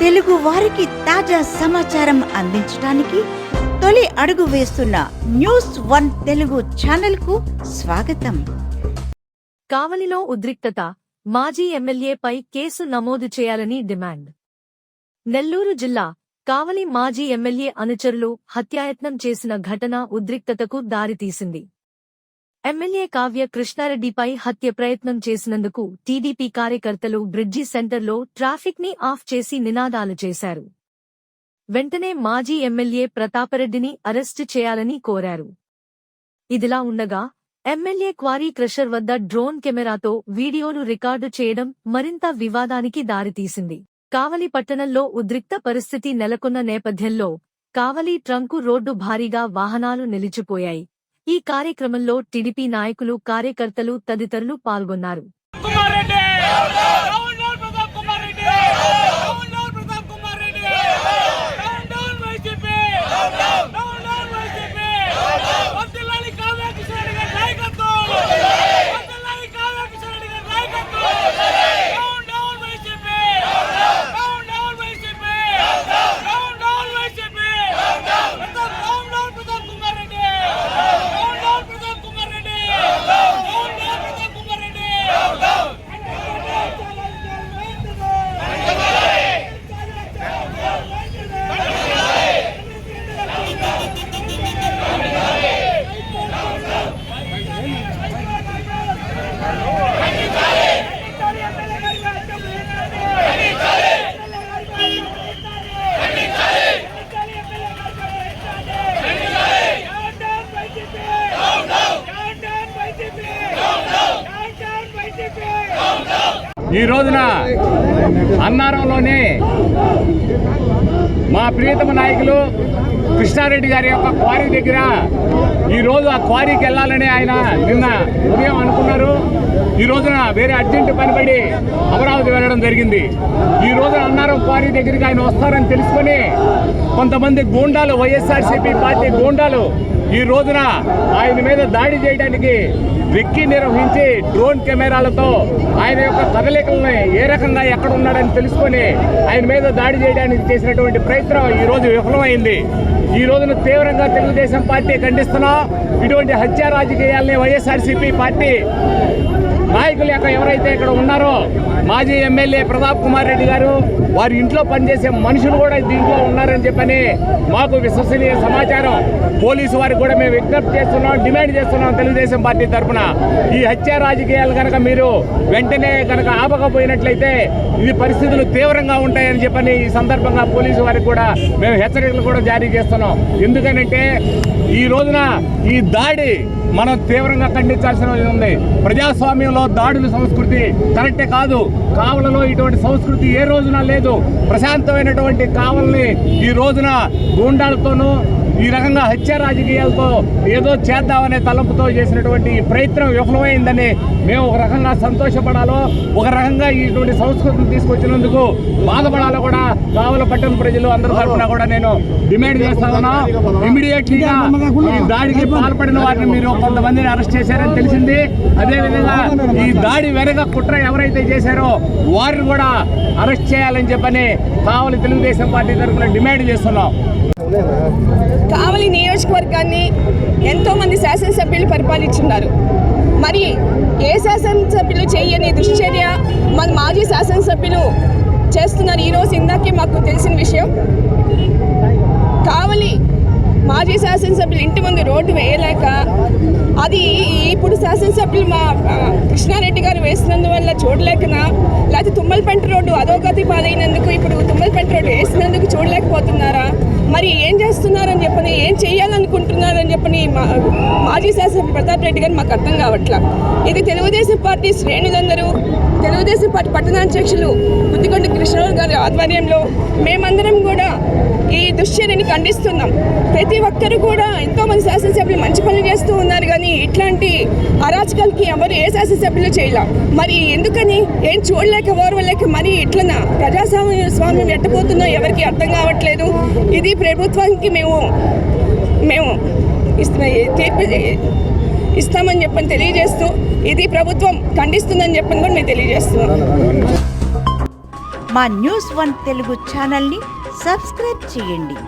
తెలుగు వారికి తాజా సమాచారం అందించడానికి తొలి అడుగు వేస్తున్న న్యూస్ వన్ తెలుగు ఛానల్కు స్వాగతం. కావలిలో ఉద్రిక్తత మాజీ ఎమ్మెల్యేపై కేసు నమోదు చేయాలని డిమాండ్. నెల్లూరు జిల్లా కావలి మాజీ ఎమ్మెల్యే అనుచరులు హత్యాయత్నం చేసిన ఘటన ఉద్రిక్తతకు దారితీసింది. ఎమ్మెల్యే కావ్య కృష్ణారెడ్డిపై హత్య ప్రయత్నం చేసినందుకు టీడీపీ కార్యకర్తలు బ్రిడ్జి సెంటర్లో ట్రాఫిక్ని ఆఫ్ చేసి నినాదాలు చేశారు. వెంటనే మాజీ ఎమ్మెల్యే ప్రతాపరెడ్డిని అరెస్టు చేయాలని కోరారు. ఇదిలా ఉండగా ఎమ్మెల్యే క్వారీ క్రషర్ వద్ద డ్రోన్ కెమెరాతో వీడియోలు రికార్డు చేయడం మరింత వివాదానికి దారితీసింది. కావలి పట్టణంలో ఉద్రిక్త పరిస్థితి నెలకొన్న నేపథ్యంలో కావలి ట్రంకు రోడ్డు భారీగా వాహనాలు నిలిచిపోయాయి. ఈ కార్యక్రమంలో టీడీపీ నాయకులు కార్యకర్తలు తదితరులు పాల్గొన్నారు Kumar Reddy down down Pratap Kumar Reddy down down Pratap Kumar Reddy down down YCP down down YCP వదిలాలి Kavya Kishore Reddy గారి నాయకత్వం వదిలాలి కావ్య కిషోర్ రెడ్డి గారి నాయకత్వం down down YCP down down YCP down down YCP Pratap down down Pratap Kumar Reddy down down Pratap Kumar Reddy down down Pratap Kumar Reddy ఈ రోజున అన్నారంలోనే మా ప్రియతమ నాయకులు కృష్ణారెడ్డి గారి యొక్క క్వారీ దగ్గర ఈ రోజు ఆ క్వారీకి వెళ్ళాలని ఆయన నిన్న ఉదయం అనుకున్నారు. ఈ రోజున వేరే అర్జెంటు పనిపడి అమరావతి వెళ్ళడం జరిగింది. ఈ రోజున అన్నారం క్వారీ దగ్గరికి ఆయన వస్తారని తెలుసుకొని కొంతమంది గూండాలు వైఎస్ఆర్సీపీ పార్టీ గూండాలు ఈ రోజున ఆయన మీద దాడి చేయడానికి వెక్కి నిర్వహించి డ్రోన్ కెమెరాలతో ఆయన యొక్క కదలికల్ని ఏ రకంగా ఎక్కడ ఉన్నాడని తెలుసుకొని ఆయన మీద దాడి చేయడానికి చేసినటువంటి ప్రయత్నం ఈ రోజు విఫలమైంది. ఈ రోజున తీవ్రంగా తెలుగుదేశం పార్టీ ఖండిస్తున్నాం ఇటువంటి హత్య రాజకీయాల్ని వైఎస్ఆర్సీపీ పార్టీ నాయకులు యొక్క ఎవరైతే ఇక్కడ ఉన్నారో మాజీ ఎమ్మెల్యే ప్రతాప్ కుమార్ రెడ్డి గారు వారి ఇంట్లో పనిచేసే మనుషులు కూడా దీంట్లో ఉన్నారని చెప్పని మాకు విశ్వసనీయ సమాచారం. పోలీసు వారికి కూడా మేము విజ్ఞప్తి చేస్తున్నాం డిమాండ్ చేస్తున్నాం తెలుగుదేశం పార్టీ తరఫున ఈ హత్య రాజకీయాలు కనుక మీరు వెంటనే కనుక ఆపకపోయినట్లయితే ఇది పరిస్థితులు తీవ్రంగా ఉంటాయని చెప్పని ఈ సందర్భంగా పోలీసు వారికి కూడా మేము హెచ్చరికలు కూడా జారీ చేస్తున్నాం. ఎందుకనంటే ఈ రోజున ఈ దాడి మనం తీవ్రంగా ఖండించాల్సిన ఉంది. ప్రజాస్వామ్యంలో దాడుల సంస్కృతి కరెక్టే కాదు. కావలలో ఇటువంటి సంస్కృతి ఏ రోజున లేదు. ప్రశాంతమైనటువంటి కావల్ని ఈ రోజున గూండాలతోనూ ఈ రకంగా హత్య రాజకీయాలతో ఏదో చేద్దామనే తలంపుతో చేసినటువంటి ఈ ప్రయత్నం విఫలమైందని మేము ఒక రకంగా సంతోషపడాలో ఒక రకంగా ఇటువంటి సంస్కృతిని తీసుకొచ్చినందుకు బాధపడాలో కూడా కావల పట్టణ ప్రజలు అందరి తరఫున కూడా నేను డిమాండ్ చేస్తా ఉన్నా. ఇమీడియట్లీగా ఈ దాడికి పాల్పడిన వారిని మీరు కొంతమందిని అరెస్ట్ చేశారని తెలిసింది. అదేవిధంగా ఈ దాడి వెనక కుట్ర ఎవరైతే చేశారో వారిని కూడా అరెస్ట్ చేయాలని చెప్పని కావలి తెలుగుదేశం పార్టీ తరఫున డిమాండ్ చేస్తున్నాం. కావలి నియోజకవర్గాన్ని ఎంతోమంది శాసనసభ్యులు పరిపాలించున్నారు. మరి ఏ శాసనసభ్యులు చేయని దుశ్చర్య మన మాజీ శాసనసభ్యులు చేస్తున్నారు ఈరోజు ఇందాకే మాకు తెలిసిన విషయం. కావలి మాజీ శాసనసభ్యులు ఇంటి ముందు రోడ్డు వేయలేక అది ఇప్పుడు శాసనసభ్యులు మా కృష్ణారెడ్డి గారు వేసినందువల్ల చూడలేకనా? లేకపోతే తుమ్మలపెంట రోడ్డు అధోగతి పాలైనందుకు ఇప్పుడు తుమ్మలపెంట రోడ్డు వేసినందుకు చూడలేకపోతున్నారా? మరి ఏం చేస్తున్నారని చెప్పని ఏం చేయాలనుకుంటున్నారని చెప్పని మా మాజీ శాసనసభ్యులు ప్రతాప్ రెడ్డి గారు మాకు అర్థం కావట్లా. ఇది తెలుగుదేశం పార్టీ శ్రేణులందరూ తెలుగుదేశం పార్టీ పట్టణాధ్యక్షులు ముద్దికొండ కృష్ణరావు గారి ఆధ్వర్యంలో మేమందరం కూడా ఈ దుశ్చర్యని ఖండిస్తున్నాం. ప్రతి ఒక్కరు కూడా ఎంతో మంది శాసనసభ్యులు మంచి పనులు చేస్తూ ఉన్నారు కానీ ఇట్లాంటి అరాచకాలకి ఎవరు ఏ శాసనసభ్యులు చేయలే? మరి ఎందుకని? ఏం చూడలేక ఓర్వలేక మరి ఇట్లనా? ప్రజాస్వామ్య స్వామ్యం ఎట్టబోతుందో ఎవరికి అర్థం కావట్లేదు. ఇది ప్రభుత్వానికి మేము మేము ఇస్తామని చెప్పని తెలియజేస్తూ ఇది ప్రభుత్వం ఖండిస్తుందని చెప్పని కూడా మేము తెలియజేస్తున్నాం. మా న్యూస్ వన్ తెలుగు ఛానల్ని సబ్స్క్రైబ్ చేయండి.